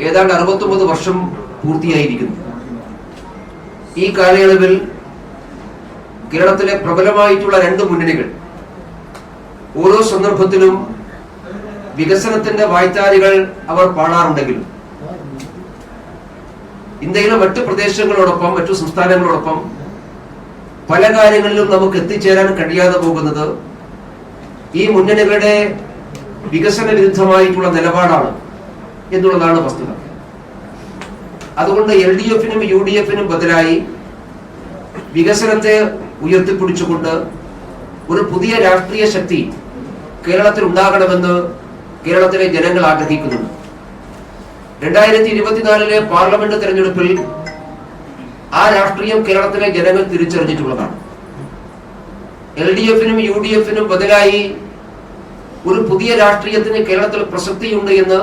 ഏതാണ്ട് അറുപത്തൊമ്പത് വർഷം പൂർത്തിയായിരിക്കുന്നു. ഈ കാലയളവിൽ കേരളത്തിലെ പ്രബലമായിട്ടുള്ള രണ്ട് മുന്നണികൾ ഓരോ സന്ദർഭത്തിലും വികസനത്തിന്റെ വായ്ത്താരികൾ അവർ പാടാറുണ്ടെങ്കിലും ഇന്ത്യയിലെ മറ്റു പ്രദേശങ്ങളോടൊപ്പം മറ്റു സംസ്ഥാനങ്ങളോടൊപ്പം പല കാര്യങ്ങളിലും നമുക്ക് എത്തിച്ചേരാൻ കഴിയാതെ പോകുന്നത് ഈ മുന്നണികളുടെ വികസന വിരുദ്ധമായിട്ടുള്ള നിലപാടാണ് എന്നുള്ളതാണ് വസ്തുത. അതുകൊണ്ട് എൽ ഡി എഫിനും യു ഡി എഫിനും ബദലായി വികസനത്തെ ഉയർത്തിപ്പിടിച്ചുകൊണ്ട് ഒരു പുതിയ രാഷ്ട്രീയ ശക്തി കേരളത്തിൽ ഉണ്ടാകണമെന്ന് കേരളത്തിലെ ജനങ്ങൾ ആഗ്രഹിക്കുന്നുണ്ട്. രണ്ടായിരത്തി ഇരുപത്തിനാലിലെ പാർലമെന്റ് തെരഞ്ഞെടുപ്പിൽ ആ രാഷ്ട്രീയം കേരളത്തിലെ ജനങ്ങൾ തിരിച്ചറിഞ്ഞിട്ടുള്ളതാണ്. എൽ ഡി എഫിനും യു ഡി എഫിനും ബദലായി ഒരു പുതിയ രാഷ്ട്രീയത്തിന് കേരളത്തിൽ പ്രസക്തിയുണ്ട് എന്ന്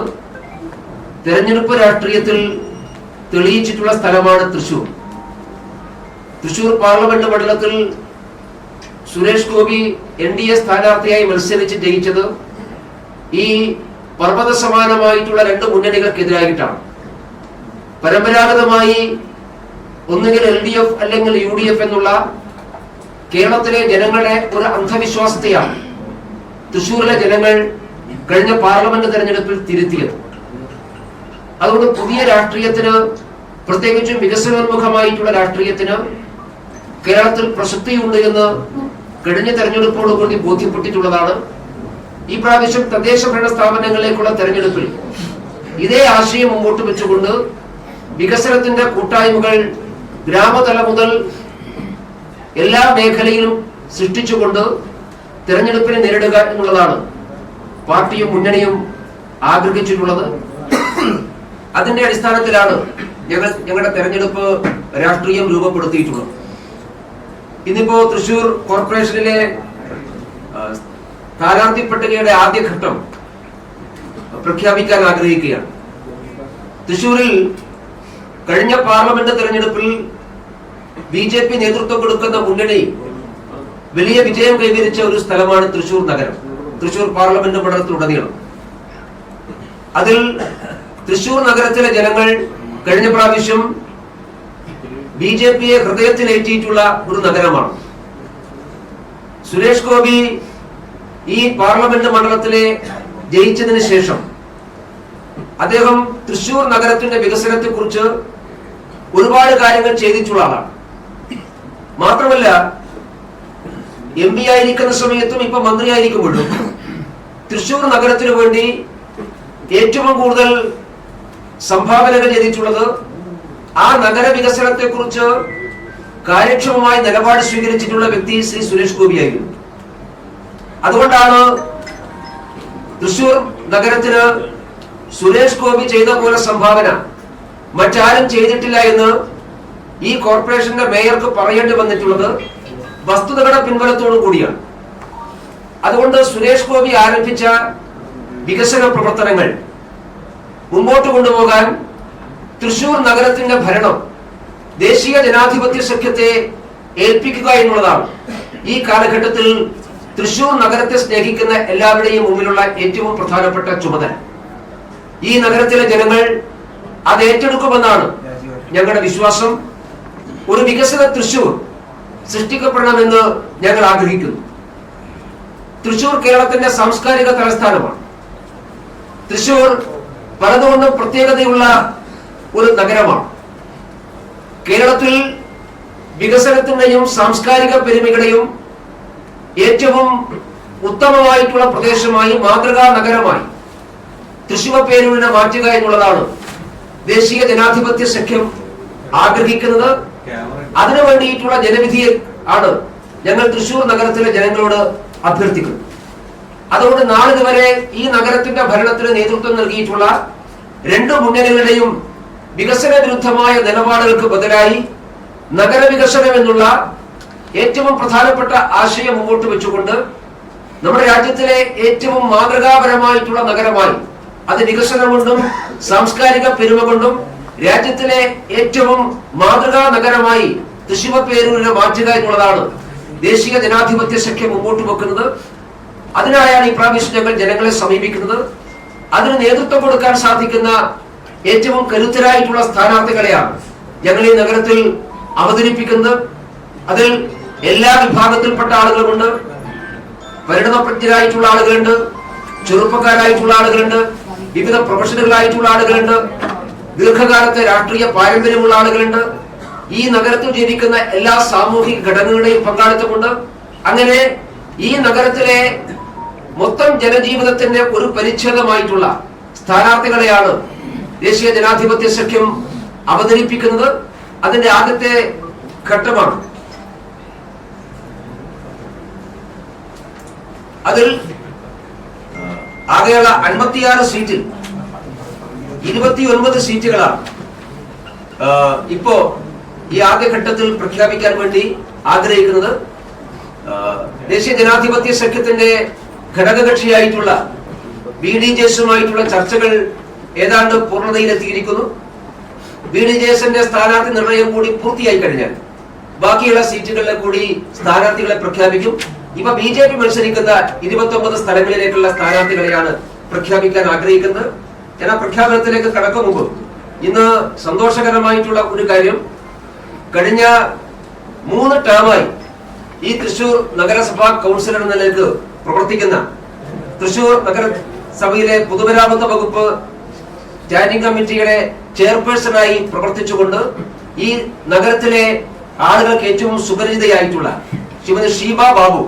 തെരഞ്ഞെടുപ്പ് രാഷ്ട്രീയത്തിൽ തെളിയിച്ചിട്ടുള്ള സ്ഥലമാണ് തൃശൂർ. തൃശൂർ പാർലമെന്റ് മണ്ഡലത്തിൽ Suresh Gopi N D A സ്ഥാനാർത്ഥിയായി മത്സരിച്ച് ജയിച്ചത് ഈ പർവത സമാനമായിട്ടുള്ള രണ്ട് മുന്നണികൾക്കെതിരായിട്ടാണ്. പരമ്പരാഗതമായി ഒന്നുകിൽ എൽ ഡി എഫ് അല്ലെങ്കിൽ യു ഡി എഫ് എന്നുള്ള കേരളത്തിലെ ജനങ്ങളുടെ ഒരു അന്ധവിശ്വാസത്തെയാണ് തൃശൂരിലെ ജനങ്ങൾ കഴിഞ്ഞ പാർലമെന്റ് തെരഞ്ഞെടുപ്പിൽ തിരുത്തിയത്. അതുകൊണ്ട് പുതിയ രാഷ്ട്രീയത്തിന് പ്രത്യേകിച്ചും വികസനോന്മുഖമായിട്ടുള്ള രാഷ്ട്രീയത്തിന് കേരളത്തിൽ പ്രസക്തിയുണ്ട് എന്ന് കഴിഞ്ഞ തെരഞ്ഞെടുപ്പോടുകൂടി ബോധ്യപ്പെട്ടിട്ടുള്ളതാണ്. ഈ പ്രാവശ്യം തദ്ദേശ ഭരണ സ്ഥാപനങ്ങളിലേക്കുള്ള തെരഞ്ഞെടുപ്പിൽ ഇതേ ആശയം മുമ്പോട്ട് വെച്ചുകൊണ്ട് വികസനത്തിന്റെ കൂട്ടായ്മകൾ ഗ്രാമതല മുതൽ എല്ലാ മേഖലയിലും സൃഷ്ടിച്ചുകൊണ്ട് തെരഞ്ഞെടുപ്പിനെ നേരിടുക എന്നുള്ളതാണ് പാർട്ടിയും മുന്നണിയും ആഗ്രഹിച്ചിട്ടുള്ളത്. അതിന്റെ അടിസ്ഥാനത്തിലാണ് ഞങ്ങൾ ഞങ്ങളുടെ തെരഞ്ഞെടുപ്പ് രാഷ്ട്രീയം രൂപപ്പെടുത്തിയിട്ടുള്ളത്. ഇന്നിപ്പോ തൃശൂർ കോർപ്പറേഷനിലെ സ്ഥാനാർത്ഥി പട്ടികയുടെ ആദ്യഘട്ടം പ്രഖ്യാപിക്കാൻ ആഗ്രഹിക്കുകയാണ്. തൃശൂരിൽ കഴിഞ്ഞ പാർലമെന്റ് തെരഞ്ഞെടുപ്പിൽ ബി ജെ പി നേതൃത്വം കൊടുക്കുന്ന മുന്നണി വലിയ വിജയം കൈവരിച്ച ഒരു സ്ഥലമാണ് തൃശൂർ നഗരം തൃശൂർ പാർലമെന്റ് മണ്ഡലത്തിലുടനീളം. അതിൽ തൃശൂർ നഗരത്തിലെ ജനങ്ങൾ കഴിഞ്ഞ പ്രാവശ്യം ബി ജെ പിയെ ഹൃദയത്തിലേറ്റിയിട്ടുള്ള ഒരു നഗരമാണ്. സുരേഷ് ഗോപി ഈ പാർലമെന്റ് മണ്ഡലത്തിലെ ജയിച്ചതിന് ശേഷം അദ്ദേഹം തൃശൂർ നഗരത്തിന്റെ വികസനത്തെ കുറിച്ച് ഒരുപാട് കാര്യങ്ങൾ ചെയ്തിട്ടുള്ള ആളാണ്. മാത്രമല്ല എം പി ആയിരിക്കുന്ന സമയത്തും ഇപ്പൊ മന്ത്രിയായിരിക്കുമ്പോഴും തൃശൂർ നഗരത്തിനു വേണ്ടി ഏറ്റവും കൂടുതൽ സംഭാവനകൾ ചെയ്തിട്ടുള്ളത് ആ നഗര വികസനത്തെ കുറിച്ച് കാര്യക്ഷമമായി നിലപാട് സ്വീകരിച്ചിട്ടുള്ള വ്യക്തി ശ്രീ സുരേഷ് ഗോപിയായിരുന്നു അതുകൊണ്ടാണ് തൃശൂർ നഗരത്തിന് സുരേഷ് ഗോപി ചെയ്ത പോലെ സംഭാവന മറ്റാരും ചെയ്തിട്ടില്ല എന്ന് ഈ കോർപ്പറേഷന്റെ മേയർക്ക് പറയേണ്ടി വന്നിട്ടുള്ളത് വസ്തുതകളുടെ പിൻബലത്തോടു കൂടിയാണ്. അതുകൊണ്ട് സുരേഷ് ഗോപി ആരംഭിച്ച വികസന പ്രവർത്തനങ്ങൾ മുമ്പോട്ട് കൊണ്ടുപോകാൻ തൃശൂർ നഗരത്തിന്റെ ഭരണം ദേശീയ ജനാധിപത്യ സഖ്യത്തെ ഏൽപ്പിക്കുക എന്നുള്ളതാണ്. ഈ കാലഘട്ടത്തിൽ തൃശൂർ നഗരത്തെ സ്നേഹിക്കുന്ന എല്ലാവരുടെയും മുമ്പിലുള്ള ഏറ്റവും പ്രധാനപ്പെട്ട ചുമതല. ഈ നഗരത്തിലെ ജനങ്ങൾ അത് ഏറ്റെടുക്കുമെന്നാണ് ഞങ്ങളുടെ വിശ്വാസം. ഒരു വികസന തൃശൂർ സൃഷ്ടിക്കപ്പെടണമെന്ന് ഞങ്ങൾ ആഗ്രഹിക്കുന്നു. തൃശൂർ കേരളത്തിന്റെ സാംസ്കാരിക തലസ്ഥാനമാണ്. തൃശൂർ പലതുകൊണ്ടും പ്രത്യേകതയുള്ള ഒരു നഗരമാണ്. കേരളത്തിൽ വികസനത്തിന്റെയും സാംസ്കാരിക പെരുമയുടെയും ഏറ്റവും ഉത്തമമായിട്ടുള്ള പ്രദേശമായി മാതൃകാ നഗരമായി തൃശൂർ പേരൂരിനെ മാറ്റുക എന്നുള്ളതാണ് ദേശീയ ജനാധിപത്യ സഖ്യം ആഗ്രഹിക്കുന്നത്. അതിനു വേണ്ടിയിട്ടുള്ള ജനവിധിയെ ആണ് ഞങ്ങൾ തൃശൂർ നഗരത്തിലെ ജനങ്ങളോട് അഭ്യർത്ഥിക്കുന്നത്. അതുകൊണ്ട് നാളിതുവരെ ഈ നഗരത്തിന്റെ ഭരണത്തിന് നേതൃത്വം നൽകിയിട്ടുള്ള രണ്ട് മുന്നണികളുടെയും വികസന വിരുദ്ധമായ നിലപാടുകൾക്ക് ബദലായി നഗരവികസനം എന്നുള്ള ഏറ്റവും പ്രധാനപ്പെട്ട ആശയം മുമ്പോട്ട് വെച്ചുകൊണ്ട് നമ്മുടെ രാജ്യത്തിലെ ഏറ്റവും മാതൃകാപരമായിട്ടുള്ള നഗരമായി അത് വികസനം കൊണ്ടും സാംസ്കാരിക പെരുമ കൊണ്ടും രാജ്യത്തിലെ ഏറ്റവും മാതൃകാ നഗരമായി തൃശൂർ പേരൂരിനെ മാറ്റുക എന്നുള്ളതാണ് ദേശീയ ജനാധിപത്യ സഖ്യം മുമ്പോട്ട് വെക്കുന്നത്. അതിനായാണ് ഈ പ്രാവശ്യം ഞങ്ങൾ ജനങ്ങളെ സമീപിക്കുന്നത്. അതിന് നേതൃത്വം കൊടുക്കാൻ സാധിക്കുന്ന ഏറ്റവും കരുത്തരായിട്ടുള്ള സ്ഥാനാർത്ഥികളെയാണ് ഞങ്ങൾ ഈ നഗരത്തിൽ അവതരിപ്പിക്കുന്നത്. അതിൽ എല്ലാ വിഭാഗത്തിൽപ്പെട്ട ആളുകളുമുണ്ട്. പരിണതപ്രജ്ഞരായിട്ടുള്ള ആളുകളുണ്ട്. ചെറുപ്പക്കാരായിട്ടുള്ള ആളുകളുണ്ട്. വിവിധ പ്രൊഫഷനുകളായിട്ടുള്ള ആളുകളുണ്ട്. ദീർഘകാലത്തെ രാഷ്ട്രീയ പാരമ്പര്യമുള്ള ആളുകളുണ്ട്. ഈ നഗരത്തിൽ ജീവിക്കുന്ന എല്ലാ സാമൂഹിക ഘടകങ്ങളുടെയും പങ്കാളിത്തമുണ്ട്. അങ്ങനെ ഈ നഗരത്തിലെ മൊത്തം ജനജീവിതത്തിന്റെ ഒരു പരിച്ഛേദമായിട്ടുള്ള സ്ഥാനാർത്ഥികളെയാണ് ദേശീയ ജനാധിപത്യ സഖ്യം അവതരിപ്പിക്കുന്നത്. അതിന്റെ ആദ്യത്തെ ഘട്ടമാണ്. അതിൽ ആകെയുള്ള അൻപത്തിയാറ് സീറ്റിൽ ഇരുപത്തിയൊൻപത് സീറ്റുകളാണ്. ഇപ്പോ ഈ ആദ്യഘട്ടത്തിൽ പ്രഖ്യാപിക്കാൻ വേണ്ടി ആഗ്രഹിക്കുന്നത് ദേശീയ ജനാധിപത്യ സഖ്യത്തിന്റെ ഘടകകക്ഷിയായിട്ടുള്ള ബി ഡി ജെസുമായിട്ടുള്ള ചർച്ചകൾ ഏതാണ്ട് പൂർണതയിലെത്തിയിരിക്കുന്നു. ബി ഡി ജെ എസിന്റെ സ്ഥാനാർത്ഥി നിർണയം കൂടി പൂർത്തിയായി കഴിഞ്ഞാൽ ബാക്കിയുള്ള സീറ്റുകളിലെ കൂടി സ്ഥാനാർത്ഥികളെ പ്രഖ്യാപിക്കും. ഇപ്പൊ ബി ജെ പി മത്സരിക്കുന്ന ഇരുപത്തി ഒമ്പത് സ്ഥലങ്ങളിലേക്കുള്ള സ്ഥാനാർത്ഥികളെയാണ് പ്രഖ്യാപിക്കാൻ ആഗ്രഹിക്കുന്നത്. ആ പ്രഖ്യാപനത്തിലേക്ക് കടക്കും മുമ്പ് ഇന്ന് സന്തോഷകരമായിട്ടുള്ള ഒരു കാര്യം. കഴിഞ്ഞ മൂന്ന് ടേമായി ഈ തൃശൂർ നഗരസഭാ കൗൺസിലർ എന്ന നിലയ്ക്ക് പ്രവർത്തിക്കുന്ന തൃശൂർ നഗരസഭയിലെ പൊതുമരാമത്ത് വകുപ്പ് സ്റ്റാൻഡിംഗ് കമ്മിറ്റിയുടെ ചെയർപേഴ്സണായി പ്രവർത്തിച്ചുകൊണ്ട് ഈ നഗരത്തിലെ ആളുകൾക്ക് ഏറ്റവും സുപരിചിതയായിട്ടുള്ള ശ്രീമതി ഷീബ ബാബു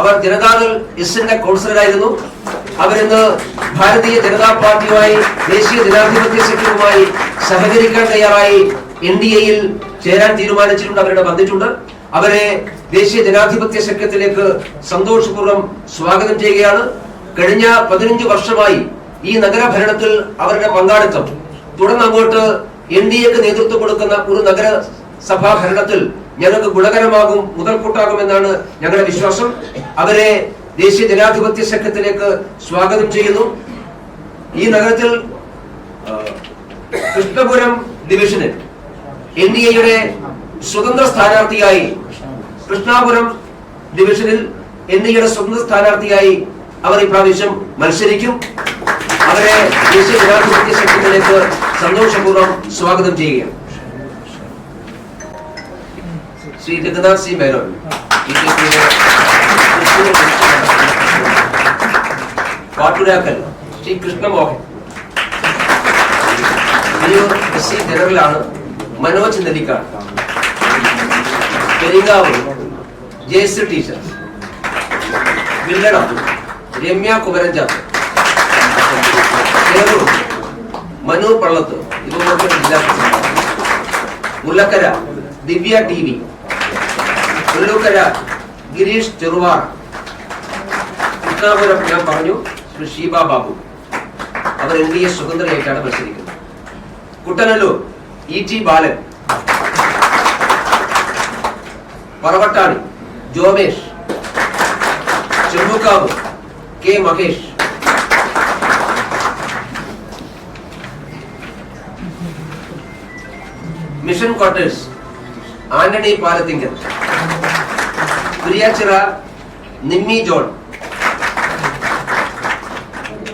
അവർ ജനതാദൾ എസിന്റെ കൗൺസിലറായിരുന്നു. അവരിന്ന് ഭാരതീയ ജനതാ പാർട്ടിയുമായി ദേശീയ ജനാധിപത്യ സഖ്യവുമായി സഹകരിക്കാൻ തയ്യാറായി എൻ ഡി എയിൽ ചേരാൻ തീരുമാനിച്ചിട്ടുണ്ട് അവരുടെ വന്നിട്ടുണ്ട്. അവരെ ദേശീയ ജനാധിപത്യ സഖ്യത്തിലേക്ക് സന്തോഷപൂർവം സ്വാഗതം ചെയ്യുകയാണ്. കഴിഞ്ഞ പതിനഞ്ച് വർഷമായി ഈ നഗരഭരണത്തിൽ അവരുടെ പങ്കാളിത്തം. തുടർന്ന് അങ്ങോട്ട് എൻ ഡി എക്ക് നേതൃത്വം കൊടുക്കുന്ന ഒരു നഗരസഭാ ഭരണത്തിൽ ഞങ്ങൾക്ക് ഗുണകരമാകും മുതൽക്കൂട്ടാകും എന്നാണ് ഞങ്ങളുടെ വിശ്വാസം. അവരെ ദേശീയ ജനാധിപത്യ സഖ്യത്തിലേക്ക് സ്വാഗതം ചെയ്യുന്നു. ഈ നഗരത്തിൽ കൃഷ്ണപുരം ഡിവിഷനിൽ എൻ ഡി എയുടെ സ്വതന്ത്ര സ്ഥാനാർത്ഥിയായി കൃഷ്ണാപുരം ഡിവിഷനിൽ എന്നിയുടെ സ്വതന്ത്ര സ്ഥാനാർത്ഥിയായി അവർ ഇപ്രാവശ്യം മത്സരിക്കും. അവരെ ദേശീയ ജനാധിപത്യ സംഘത്തിലേക്ക് സന്തോഷപൂർവം സ്വാഗതം ചെയ്യുകയാണ്. Shri Jagannath C Menon പാട്ടുരാക്കൽ Shri Krishnamohan. ജനറലാണ് Manoj Nellikkad Peringavu Jayashree teacher Villadam Ramya Kumaranchath Cherur Manu Pallath Mullakkara Divya T V Girish Cheruvar Krishnapuram ഞാൻ പറഞ്ഞു ശ്രീ ഷീബ ബാബു അവർ എൻ ഡി എ സ്വതന്ത്രയായിട്ടാണ് മത്സരിക്കുന്നത്. Kuttanellur E T Balan Paravattani Jomesh Chembukkavu K Mahesh mission quarters Antony Palathingal Kuriachira Nimmi John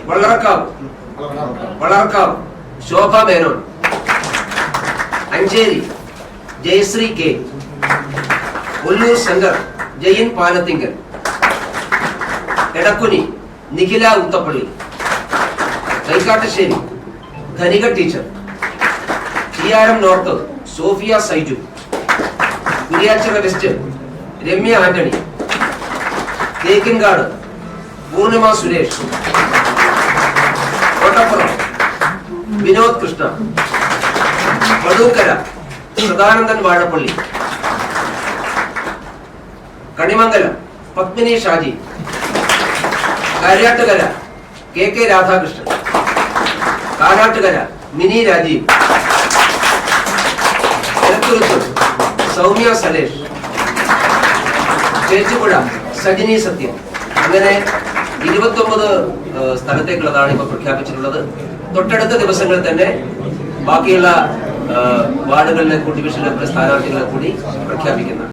Vallarakkavu Valarkkavu Shobha Menon Ancheri Jayasree K Ollur Shankar Jain Palathingal Edakkuni Nikhila Uthappalli Kaikkattussery Dhanika teacher TRM north Sophia Saiju Kuriachira west Ramya Antony Thekkinkadu Poornima Suresh Kottappuram Vinod Krishna Vadookkara Sadanandan Vazhappally Kanimangalam Padmini Shaji Kariyattukara K K Radhakrishnan Karattukara Mini Rajeev Soumya Salesh Chechippuzha Sajini സത്യം. അങ്ങനെ ഇരുപത്തൊമ്പത് സ്ഥലത്തേക്കുള്ളതാണ് ഇപ്പൊ പ്രഖ്യാപിച്ചിട്ടുള്ളത്. തൊട്ടടുത്ത ദിവസങ്ങളിൽ തന്നെ ബാക്കിയുള്ള വാർഡുകളിലെ ഡിവിഷനിലെ സ്ഥാനാർത്ഥികളെ കൂടി പ്രഖ്യാപിക്കുന്നത്